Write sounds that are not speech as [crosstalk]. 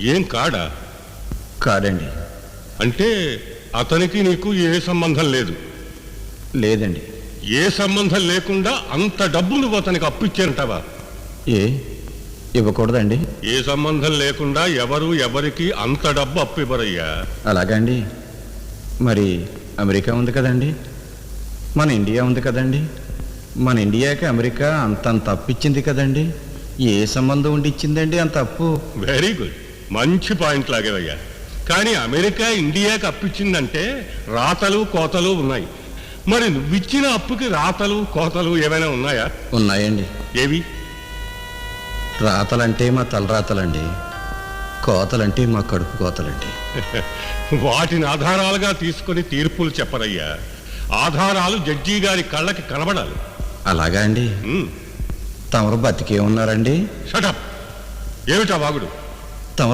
ఏం కాడా? కాదండి. అంటే అతనికి నీకు ఏ సంబంధం లేదు? లేదండి. ఏ సంబంధం లేకుండా అంత డబ్బు నువ్వు అతనికి అప్పిచ్చారంటావా? ఏ? ఇవ్వకూడదండి. ఏ సంబంధం లేకుండా ఎవరు ఎవరికి అంత డబ్బు అప్పు ఇవ్వరయ్యా అలాగండి మరి అమెరికా ఉంది కదండి? మన ఇండియా ఉంది కదండి? మన ఇండియాకి అమెరికా అంతంత అప్పు ఇచ్చింది కదండి? ఏ సంబంధం ఉండి ఇచ్చిందండి అంత అప్పు? వెరీ గుడ్ మంచి పాయింట్ లాగేవయ్యా కానీ అమెరికా ఇండియాకి అప్పిచ్చిందంటే రాతలు కోతలు ఉన్నాయి. మరి నువ్విచ్చిన అప్పుకి రాతలు కోతలు ఏమైనా ఉన్నాయా? ఉన్నాయండి. ఏవి? రాతలంటే మా తలరాతలండి. కోతలంటే మా కడుపు కోతలండి. [laughs] వాటిని ఆధారాలుగా తీసుకొని తీర్పులు చెప్పరయ్యా. ఆధారాలు జడ్జి గారి కళ్ళకి కనబడాలి. అలాగా అండి. తమరు బతికే ఉన్నారండి? షటప్ ఏమిటా వాగుడు? తమరు